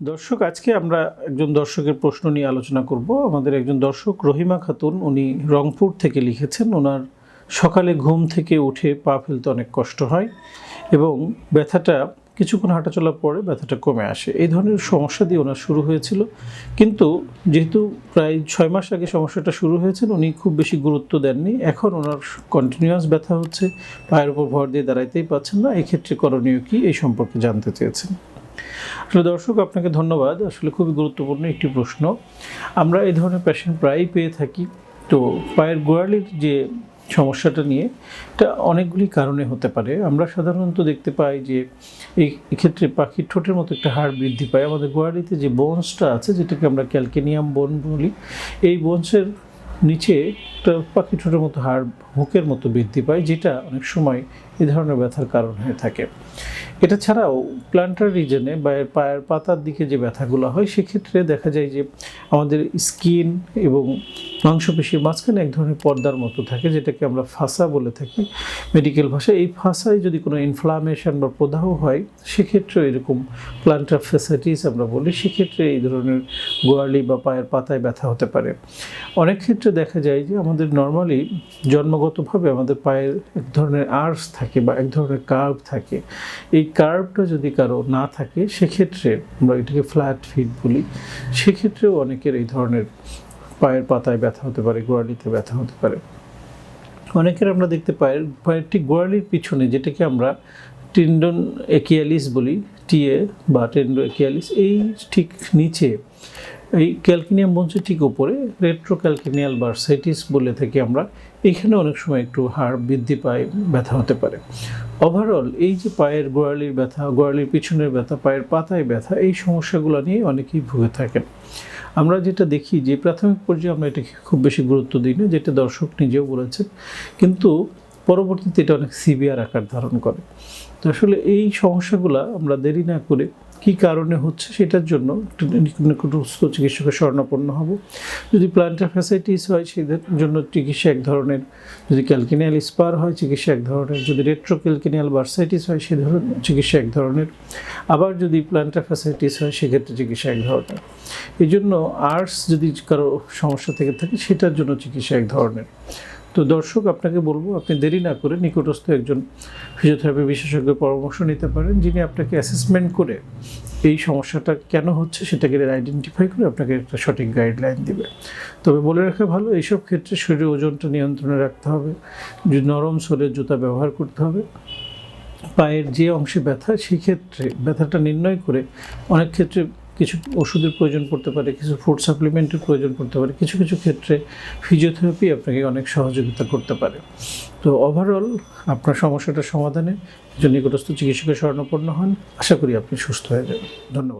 দর্শক, আজকে আমরা একজন দর্শকের প্রশ্ন নিয়ে আলোচনা করব। আমাদের একজন দর্শক, রহিমা খাতুন, উনি রংপুর থেকে লিখেছেন ওনার সকালে ঘুম থেকে উঠে পা ফেলতে অনেক কষ্ট হয় এবং ব্যথাটা কিছুক্ষণ হাঁটাচলার পরে ব্যথাটা কমে আসে। এই ধরনের সমস্যা দিয়ে ওনার শুরু হয়েছিল। কিন্তু যেহেতু প্রায় ছয় মাস আগে সমস্যাটা শুরু হয়েছিল উনি খুব বেশি গুরুত্ব দেননি। এখন ওনার কন্টিনিউয়াস ব্যথা হচ্ছে, পায়ের উপর ভর দিয়ে দাঁড়াইতেই পাচ্ছেন না। এক্ষেত্রে করণীয় কি? এই সম্পর্কে জানতে চেয়েছেন। আসলে দর্শক, আপনাকে ধন্যবাদ। আসলে খুবই গুরুত্বপূর্ণ একটি প্রশ্ন। আমরা এই ধরনের পেশেন্ট প্রায়ই পেয়ে থাকি। তো পায়ের গোড়ালির যে সমস্যাটা নিয়ে, এটা অনেকগুলি কারণে হতে পারে। আমরা সাধারণত দেখতে পাই যে, এই ক্ষেত্রে পাখির ঠোঁটের মতো একটা হাড় বৃদ্ধি পায়। আমাদের গোয়ালিতে যে বোনসটা আছে, যেটাকে আমরা ক্যালকেনিয়াম বোন বলি, এই বোনসের নিচে পাখি ঠোঁটের মতো হাড়, হুকের মতো বৃদ্ধি পায়, যেটা অনেক সময় এ ধরনের ব্যথার কারণ হয়ে থাকে। এটা ছাড়াও প্লান্টার রিজনে বা পায়ের পাতার দিকে যে ব্যথাগুলো হয়, সেক্ষেত্রে দেখা যায় যে আমাদের স্কিন এবং মাংসপেশির মাঝখানে এক ধরনের পর্দার মতো থাকে, যেটাকে আমরা ফাঁসা বলে থাকি মেডিকেল ভাষায়। এই ফাঁসায় যদি কোনো ইনফ্লামেশন বা প্রদাহ হয় সেক্ষেত্রে এরকম প্লান্টার ফ্যাসাইটিস আমরা বলি, সেক্ষেত্রে এই ধরনের গোয়ালি বা পায়ের পাতায় ব্যথা হতে পারে। অনেক ক্ষেত্রে দেখা যায় যে আমাদের নর্মালি জন্মগতভাবে আমাদের পায়ের এক ধরনের আর্স থাকে বা এক ধরনের কার্ভ থাকে। এই কার্ভটা যদি কারও না থাকে, সেক্ষেত্রে আমরা এটাকে ফ্ল্যাট ফিট বলি। সেক্ষেত্রেও অনেকের এই ধরনের পায়ের পাতায় ব্যথা হতে পারে, গোড়ালিতে ব্যথা হতে পারে। অনেকের আমরা দেখতে পাই, পায়ের ঠিক গোড়ালির পিছনে যেটাকে আমরা টিন্ডন একিয়ালিস বলি টিএ বা টেন্ডো একিয়ালিস, এই ঠিক নিচে, এই ক্যালকিনিয়াম বঞ্চের ঠিক উপরে রেট্রো ক্যালকিনিয়াল বার্সাইটিস বলে থাকি আমরা, এখানে অনেক সময় একটু হাড় বৃদ্ধি পায়, ব্যথা হতে পারে। ওভারঅল এই যে পায়ের গোড়ালির ব্যথা, গোড়ালির পিছনের ব্যথা, পায়ের পাতায় ব্যথা, এই সমস্যাগুলো নিয়ে অনেকেই ভুগে থাকেন। আমরা যেটা দেখি যে প্রাথমিক পর্যায়ে আমরা এটাকে খুব বেশি গুরুত্ব দিই না, যেটা দর্শক নিজেও বলেছেন। কিন্তু পরবর্তীতে এটা অনেক সিভিয়ার আকার ধারণ করে। তো আসলে এই সমস্যাগুলো আমরা দেরি না করে কী কারণে হচ্ছে সেটার জন্য নিকটস্থ চিকিৎসকের শরণাপন্ন হব। যদি প্লান্টার ফ্যাসাইটিস হয় সেদের জন্য চিকিৎসা এক ধরনের, যদি ক্যালকিনিয়াল স্পার হয়, চিকিৎসা এক ধরনের, যদি রেট্রো ক্যালকিনিয়াল বার্সাইটিস হয়, সে ধরনের চিকিৎসা এক ধরনের। আবার যদি প্লান্টার ফ্যাসাইটিস হয়, সেক্ষেত্রে চিকিৎসা এক ধরনের। এই জন্য আর্টস যদি কারও সমস্যা থেকে থাকে, সেটার জন্য চিকিৎসা এক ধরনের। তো দর্শক, আপনাকে বলব, আপনি দেরি না করে নিকটস্থ একজন ফিজিওথেরাপি বিশেষজ্ঞের পরামর্শ নিতে পারেন, যিনি আপনাকে অ্যাসেসমেন্ট করে এই সমস্যাটা কেন হচ্ছে সেটাকে আইডেন্টিফাই করে আপনাকে একটা সঠিক গাইডলাইন দিবে। তবে বলে রাখা ভালো, এইসব ক্ষেত্রে শরীরের ওজনটা নিয়ন্ত্রণে রাখতে হবে নরম সোলের জুতা ব্যবহার করতে হবে, পায়ের যে অংশে ব্যথা, সেই ক্ষেত্রে ব্যথাটা নির্ণয় করে অনেক ক্ষেত্রে কিছু ওষুধের প্রয়োজন পড়তে পারে, কিছু ফুড সাপ্লিমেন্টের প্রয়োজন পড়তে পারে, কিছু কিছু ক্ষেত্রে ফিজিওথেরাপি আপনাকে অনেক সহযোগিতা করতে পারে। তো ওভারঅল আপনার সমস্যাটা সমাধানে একজন নিকটস্থ চিকিৎসকের স্বর্ণপূর্ণ হন, আশা করি আপনি সুস্থ হয়ে যাবেন। ধন্যবাদ।